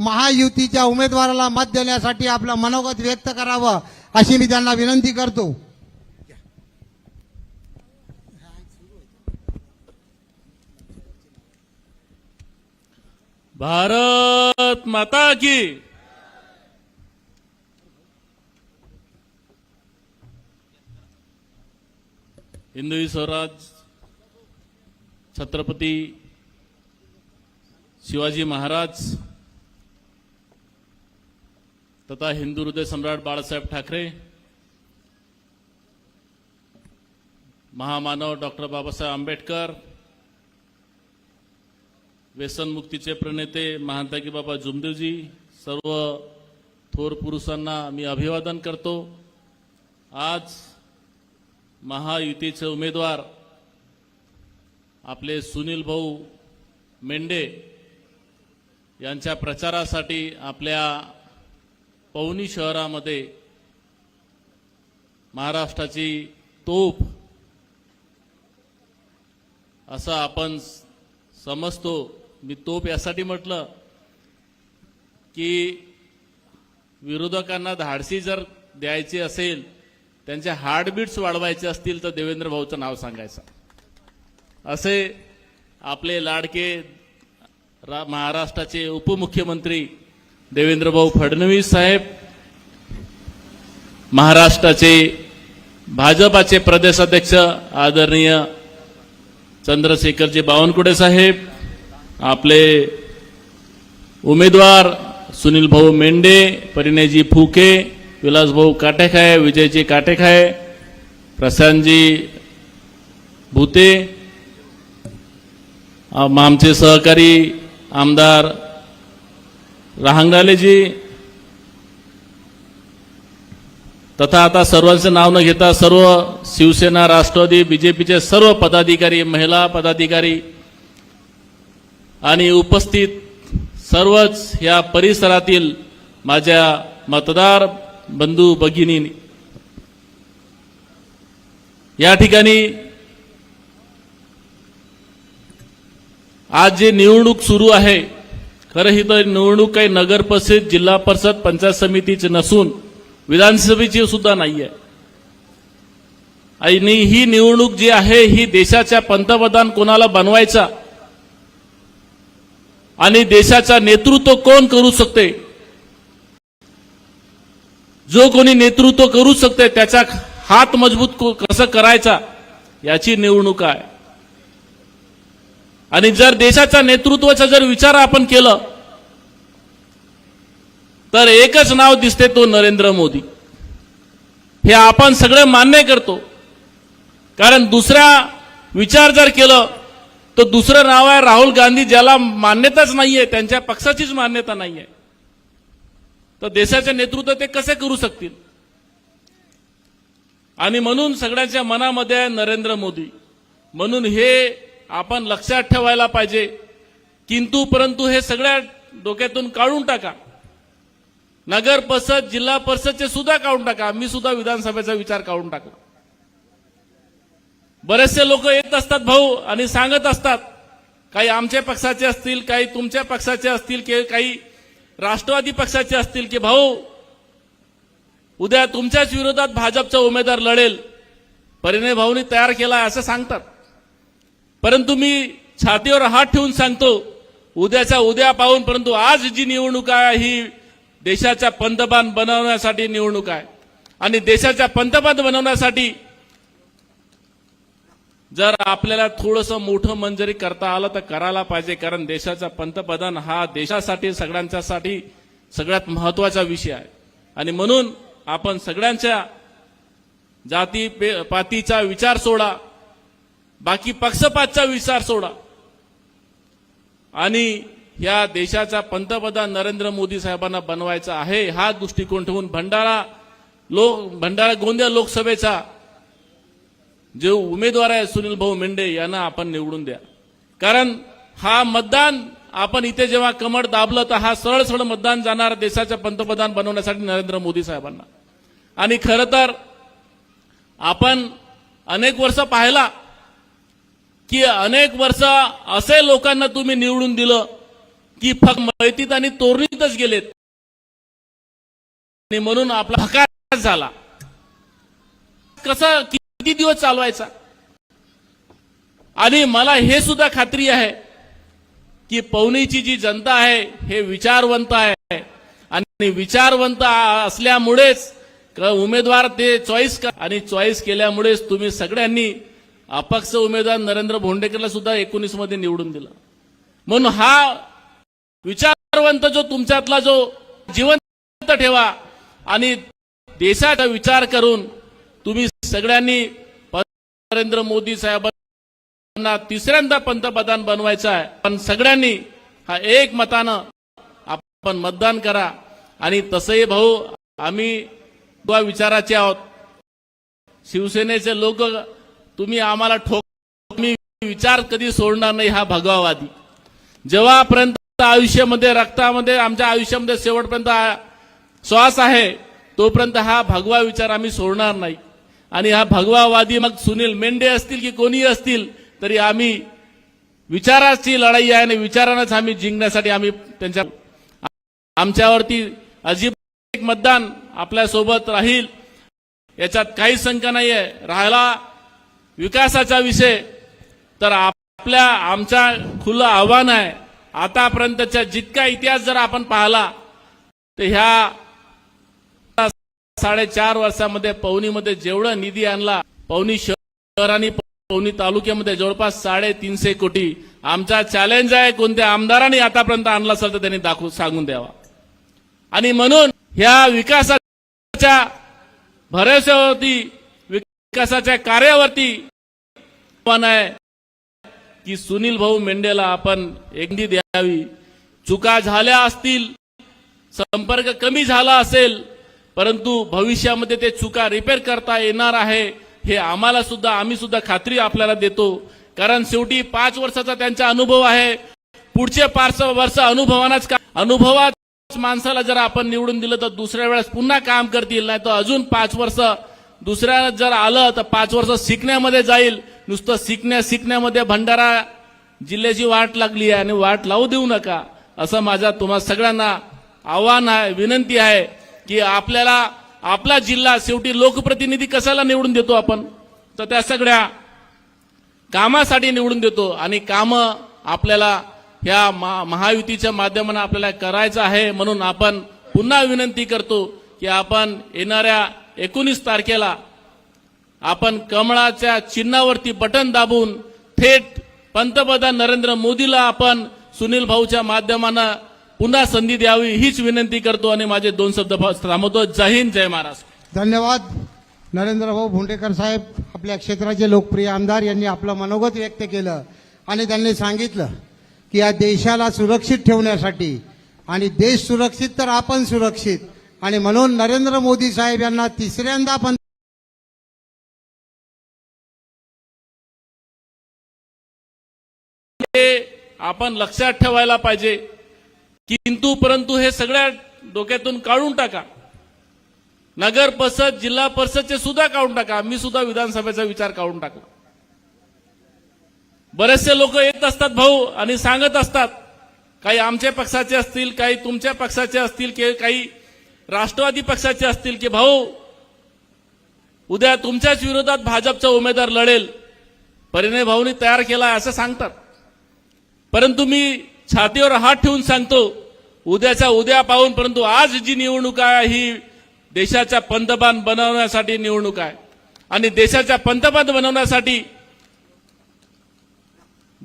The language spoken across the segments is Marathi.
महायुतीच्या उमेदवाराला मत देण्यासाठी आपलं मनोगत व्यक्त करावं अशी मी त्यांना विनंती करतो. भारत माता की। हिंदवी स्वराज छत्रपती शिवाजी महाराज तथा हिंदू हृदय सम्राट बाळासाहेब ठाकरे महामानव डॉक्टर बाबासाहेब आंबेडकर व्यसनमुक्तीचे प्रणेते महांताकी बाबा जुमदेवजी सर्व थोर पुरुषांना मी अभिवादन करतो. आज महायुतीचे उमेदवार आपले सुनील भाऊ मेंढे यांच्या प्रचारासाठी आपल्या पवनी शहरामध्ये महाराष्ट्राची तोफ असं आपण समजतो. मी तोप यासाठी म्हटलं की विरोधकांना धाडसी जर द्यायची असेल त्यांचे हार्टबीट्स वाढवायचे असतील तर देवेंद्र भाऊचं नाव सांगायचं. असे आपले लाडके रा महाराष्ट्राचे उपमुख्यमंत्री देवेंद्रभाऊ फडणवीस साहेब महाराष्ट्राचे भाजपाचे प्रदेशाध्यक्ष आदरणीय चंद्रशेखरजी बावनकुळे साहेब आपले उमेदवार सुनील भाऊ मेंढे परिणयजी फुके विलासभाऊ काटेखाय विजयजी काटेखाय प्रशांतजी भूते आमचे सहकारी आमदार रहांगणालेजी तथा आता सर्वांचं नाव न घेता सर्व शिवसेना राष्ट्रवादी बीजेपीचे सर्व पदाधिकारी महिला पदाधिकारी आणि उपस्थित सर्वच या परिसरातील माझ्या मतदार बंधू भगिनी या ठिकाणी आज जे निवडणूक सुरू आहे खरं ही तर निवडणूक काही नगर परिषद जिल्हा परिषद पंचायत समितीची नसून विधानसभेची सुद्धा नाही आहे आणि ही निवडणूक जी आहे ही देशाच्या पंतप्रधान कोणाला बनवायचा? आणि देशाचा नेतृत्व कोण करू शकते? जो कोणी नेतृत्व करू शकते त्याचा हात मजबूत कसं करायचा? याची निवडणूक आहे. आणि जर देशाच्या नेतृत्वाचा जर विचार आपण केलं तर एकच नाव दिसते तो नरेंद्र मोदी. हे आपण सगळं मान्य करतो. कारण दुसरा विचार जर केलं तर दुसरं नाव आहे राहुल गांधी ज्याला मान्यताच नाहीये त्यांच्या पक्षाचीच मान्यता नाहीये. तर देशाचे नेतृत्व ते कसे करू शकतील? आणि म्हणून सगळ्यांच्या मनामध्ये आहे नरेंद्र मोदी. म्हणून हे आपण लक्षात ठेवायला पाहिजे. किंतु परंतु हे सगळ्या डोक्यातून काढून टाका. नगर परिषद जिल्हा परिषदचे सुद्धा काढून टाका. मी सुद्धा विधानसभेचा विचार काढून टाकला बरेचसे लोक येत असतात भाऊ आणि सांगत असतात काही आमच्या पक्षाचे असतील काही तुमच्या पक्षाचे असतील की काही राष्ट्रवादी पक्षाचे असतील की भाऊ उद्या तुमच्याच विरोधात भाजपचा उमेदवार लढेल. परिणय भाऊनी तयार केला असं सांगतात. परंतु मी छातीवर हात ठेवून सांगतो उद्याचा उद्या पाहून परंतु आज जी निवडणूक आहे ही देशाच्या पंतप्रधान बनवण्यासाठी निवडणूक आहे. आणि देशाच्या पंतप्रधान बनवण्यासाठी जर आपल्याला थोडंसं मोठं मंजरी करता आलं तर करायला पाहिजे कारण देशाचा पंतप्रधान हा देशासाठी सगळ्यांच्यासाठी सगळ्यात महत्त्वाचा विषय आहे. आणि म्हणून आपण सगळ्यांच्या जाती पे- पातीचा विचार सोडा. बाकी पक्षपातचा विचार सोडा. आणि या देशाचा पंतप्रधान नरेंद्र मोदी साहेबांना बनवायचा आहे हा दृष्टिकोन ठेवून भंडारा लोक भंडारा गोंदिया लोकसभेचा जे उमेदवार आहे सुनील भाऊ मेंढे यांना आपण निवडून द्या. कारण हा मतदान आपण इथे जेव्हा कमळ दाबलं तर हा सरळ सरळ मतदान जाणार देशाच्या पंतप्रधान बनवण्यासाठी नरेंद्र मोदी साहेबांना. आणि खरं तर आपण अनेक वर्ष पाहिला की अनेक वर्ष असे लोकांना तुम्ही निवडून दिलं की फक्त मैतीत आणि तोरणीतच गेलेत. आणि म्हणून आपला हकार झाला. कसा किती दिवस चालवायचा? आणि मला हे सुद्धा खात्री आहे की पवनीची जी जनता आहे हे विचारवंत आहे. आणि विचारवंत असल्यामुळेच उमेदवार ते चॉईस आणि चॉईस केल्यामुळेच तुम्ही सगळ्यांनी अपक्ष उमेदवार नरेंद्र भोंडेकरला सुद्धा एकोणीसमध्ये निवडून दिला. म्हणून हा विचारवंत जो तुमच्यातला जो जिवंत ठेवा आणि देशाचा विचार करून तुम्ही सगळ्यांनी नरेंद्र मोदी साहेबांना तिसऱ्यांदा पंतप्रधान बनवायचा आहे. पण सगळ्यांनी हा एक मतानं आपण मतदान करा आणि तसंही भाऊ आम्ही विचाराचे आहोत. शिवसेनेचे लोक तुम्ही आम्हाला ठोक मी विचार कधी सोडणार नाही हा भगवावादी. जेव्हापर्यंत आयुष्यामध्ये रक्तामध्ये आमच्या आयुष्यामध्ये शेवटपर्यंत श्वास आहे तोपर्यंत हा भगवा विचार आम्ही सोडणार नाही. आणि हा भगवावादी मग सुनील मेंढे असतील की कोणी असतील तरी आम्ही विचाराची लढाई आहे आणि विचारानंच आम्ही जिंकण्यासाठी आम्ही त्यांच्या आमच्यावरती अजिबात एक मतदान आपल्यासोबत राहील. याच्यात काही शंका नाही आहे राहिला विकासाचा विषय. तर आपल्या आमचा खुलं आव्हान आहे. आतापर्यंतचा जितका इतिहास जर आपण पाहिला तर ह्या साडेचार वर्षामध्ये पवनीमध्ये जेवढं निधी आणला पवनी शहर आणि पवनी तालुक्यामध्ये जवळपास साडेतीनशे कोटी. आमचा चॅलेंज आहे कोणत्या आमदारांनी आतापर्यंत आणला असेल तर त्यांनी दाखवून सांगून द्यावा. आणि म्हणून ह्या विकासाच्या भरोश्यावरती विकासाच्या कार्यावरती पण आहे की सुनील भाऊ मेंढेला आपण एकदी द्यावी. चुका झाल्या असतील संपर्क कमी झाला असेल परंतु भविष्यामध्ये ते चुका रिपेअर करता येणार आहे हे आम्हाला सुद्धा आम्ही सुद्धा खात्री आपल्याला देतो. कारण शेवटी पाच वर्षाचा त्यांचा अनुभव आहे. पुढचे पाच वर्ष अनुभवानाच का अनुभवात माणसाला जर आपण निवडून दिलं तर दुसऱ्या वेळेस पुन्हा काम करतील नाही तर अजून पाच वर्ष दुसऱ्या जर आलं तर पाच वर्ष शिकण्यामध्ये जाईल. नुसतं शिकण्या शिकण्यामध्ये भंडारा जिल्ह्याची वाट लागली आहे आणि वाट लावू देऊ नका. असं माझा तुम्हा सगळ्यांना आव्हान आहे विनंती आहे की आपल्याला आपला जिल्हा शेवटी लोकप्रतिनिधी कशाला निवडून देतो आपण? तर त्या सगळ्या कामासाठी निवडून देतो आणि कामं आपल्याला ह्या महा- महायुतीच्या माध्यमानं आपल्याला करायचं आहे म्हणून आपण पुन्हा विनंती करतो की आपण येणाऱ्या एकोणीस तारखेला आपण कमळाच्या चिन्हावरती बटन दाबून थेट पंतप्रधान नरेंद्र मोदीला आपण सुनील भाऊच्या माध्यमानं पुन्हा संधी द्यावी हीच विनंती करतो आणि माझे दोन शब्द थांबवतो. जय हिंद जय महाराष्ट्र. धन्यवाद. नरेंद्रभाऊ भोंडेकर साहेब आपल्या क्षेत्राचे लोकप्रिय आमदार यांनी आपलं मनोगत व्यक्त केलं आणि त्यांनी सांगितलं की या देशाला सुरक्षित ठेवण्यासाठी आणि देश सुरक्षित तर आपण सुरक्षित आणि म्हणून नरेंद्र मोदी साहेब यांना तिसऱ्यांदा पण हे आपण लक्षात ठेवायला पाहिजे. किंतु परंतु हे सगळ्या डोक्यातून काढून टाका. नगर परिषद जिल्हा परिषदचे सुद्धा काढून टाका. मी सुद्धा विधानसभेचा विचार काढून टाकला. बरेचसे लोक येत असतात भाऊ आणि सांगत असतात काही आमच्या पक्षाचे असतील काही तुमच्या पक्षाचे असतील की काही राष्ट्रवादी पक्षाचे असतील की भाऊ उद्या तुमच्याच विरोधात भाजपचा उमेदवार लढेल. परिणय भाऊनी तयार केला असं सांगतात. परंतु मी छातीवर हात ठेवून सांगतो उद्याच्या उद्या पाहून परंतु आज जी निवडणूक आहे ही देशाच्या पंतप्रधान बनवण्यासाठी निवडणूक आहे. आणि देशाच्या पंतप्रधान बनवण्यासाठी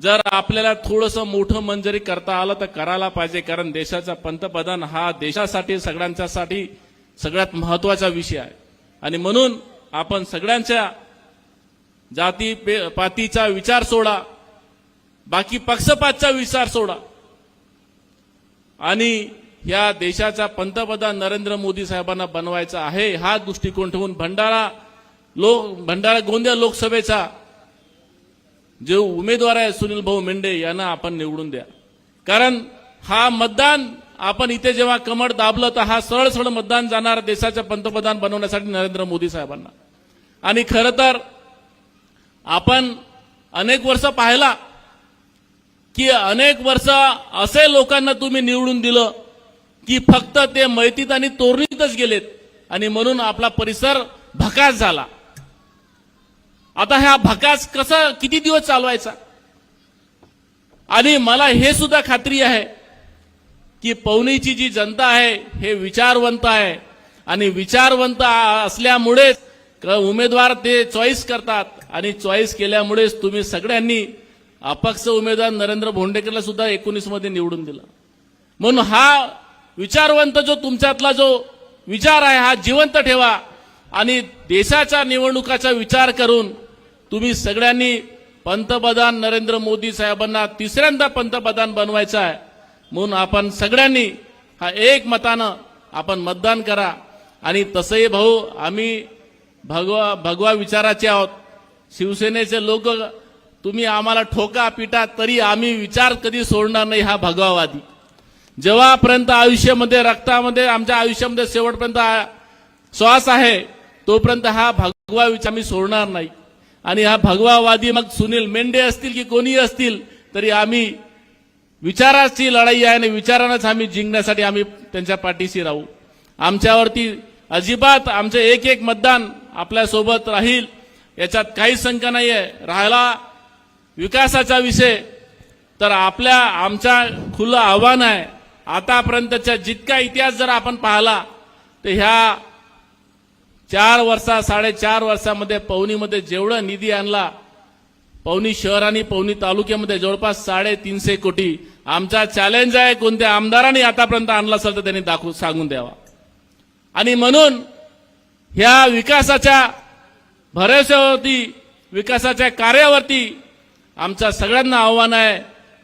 जर आपल्याला थोडंसं मोठं मन जरी करता आलं तर करायला पाहिजे कारण देशाचा पंतप्रधान हा देशासाठी सगळ्यांच्यासाठी सगळ्यात महत्त्वाचा विषय आहे. आणि म्हणून आपण सगळ्यांच्या जाती पे- पातीचा विचार सोडा बाकी पक्षपातचा विचार सोडा. आणि या देशाचा पंतप्रधान नरेंद्र मोदी साहेबांना बनवायचा आहे हा दृष्टिकोन ठेवून भंडारा लोक भंडारा गोंदिया लोकसभेचा जे उमेदवार आहे सुनील भाऊ मेंढे यांना आपण निवडून द्या. कारण हा मतदान आपण इथे जेव्हा कमळ दाबलं तर हा सरळ सरळ मतदान जाणार देशाच्या पंतप्रधान बनवण्यासाठी नरेंद्र मोदी साहेबांना. आणि खरं तर आपण अनेक वर्ष पाहिला की अनेक वर्ष असे लोकांना तुम्ही निवडून दिलं की फक्त ते मैतीत आणि तोरणीतच गेलेत. आणि म्हणून आपला परिसर भकास झाला. आता ह्या भकास कसा किती दिवस चालवायचा? आणि मला हे सुद्धा खात्री आहे की पवनीची जी जनता आहे हे विचारवंत आहे. आणि विचारवंत असल्यामुळेच उमेदवार ते चॉईस करतात. आणि चॉईस केल्यामुळेच तुम्ही सगळ्यांनी अपक्ष उमेदवार नरेंद्र भोंडेकरला सुद्धा एकोणीसमध्ये निवडून दिला. म्हणून हा विचारवंत जो तुमच्यातला जो विचार आहे हा जिवंत ठेवा. आणि देशाच्या निवडणुकाचा विचार करून तुम्ही सगळ्यांनी पंतप्रधान नरेंद्र मोदी साहेबांना तिसऱ्यांदा पंतप्रधान बनवायचं आहे. म्हणून आपण सगळ्यांनी हा एक मतानं आपण मतदान करा. आणि तसंही भाऊ आम्ही भगवा भगवा विचाराचे आहोत. शिवसेनेचे लोक तुम्ही आम्हाला ठोका पिटा तरी आम्ही विचार कधी सोडणार नाही हा भगवावादी. जेव्हापर्यंत आयुष्यामध्ये रक्तामध्ये आमच्या आयुष्यामध्ये शेवटपर्यंत श्वास आहे तोपर्यंत हा भगवा विचार आम्ही सोडणार नाही. आणि हा भगवावादी मग सुनील मेंढे असतील की कोणी असतील तरी आम्ही विचाराची लढाई आहे आणि विचारानंच आम्ही जिंकण्यासाठी आम्ही त्यांच्या पाठीशी राहू. आमच्यावरती अजिबात आमचे एक एक मतदान आपल्यासोबत राहील याच्यात काही शंका नाही आहे राहिला विकासाचा विषय तर आपल्या आमच्या खुलं आव्हान आहे. आतापर्यंतचा जितका इतिहास जर आपण पाहिला तर ह्या चार वर्षा साडेचार वर्षामध्ये पवनीमध्ये जेवढं निधी आणला पवनी शहर आणि पवनी तालुक्यामध्ये जवळपास साडेतीनशे कोटी. आमचा चॅलेंज आहे कोणत्या आमदारांनी आतापर्यंत आणला असेल तर त्यांनी दाखवू सांगून द्यावा. आणि म्हणून ह्या विकासाच्या भरोश्यावरती विकासाच्या कार्यावरती आमच्या सगळ्यांना आव्हान आहे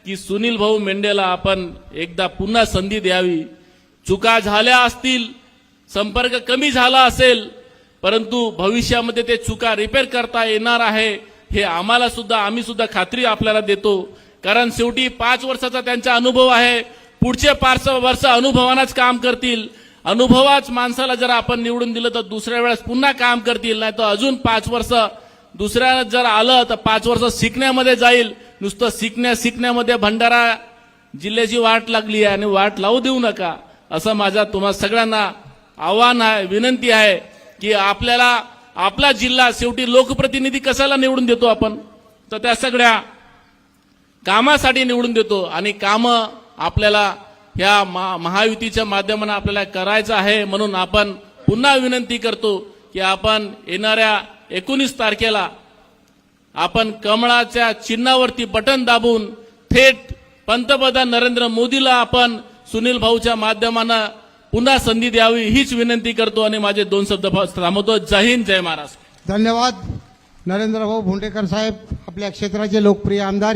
की सुनील भाऊ मेंढेला आपण एकदा पुन्हा संधी द्यावी. चुका झाल्या असतील संपर्क कमी झाला असेल परंतु भविष्यामध्ये ते चुका रिपेअर करता येणार आहे हे आम्हाला सुद्धा आम्ही सुद्धा खात्री आपल्याला देतो. कारण शेवटी पाच वर्षाचा त्यांचा अनुभव आहे. पुढचे पाच वर्ष अनुभवानंच काम करतील. अनुभवाच माणसाला जर आपण निवडून दिलं तर दुसऱ्या वेळेस पुन्हा काम करतील. नाही तर अजून पाच वर्ष दुसऱ्या जर आलं तर पाच वर्ष शिकण्यामध्ये जाईल. नुसतं शिकण्या शिकण्यामध्ये भंडारा जिल्ह्याची वाट लागली आहे आणि वाट लावू देऊ नका असं माझा तुम्हा सगळ्यांना आव्हान आहे विनंती आहे. की आपल्याला आपला जिल्हा शेवटी लोकप्रतिनिधी कशाला निवडून देतो आपण? तर त्या सगळ्या कामासाठी निवडून देतो आणि कामं आपल्याला ह्या महा- महायुतीच्या माध्यमानं आपल्याला करायचं आहे म्हणून आपण पुन्हा विनंती करतो की आपण येणाऱ्या एकोणीस तारखेला आपण कमळाच्या चिन्हावरती बटन दाबून थेट पंतप्रधान नरेंद्र मोदीला आपण सुनील भाऊच्या माध्यमानं पुन्हा संधी द्यावी हीच विनंती करतो आणि माझे दोन शब्द थांबवतो. जय हिंद जय महाराष्ट्र. धन्यवाद. नरेंद्रभाऊ भोंडेकर साहेब आपल्या क्षेत्राचे लोकप्रिय आमदार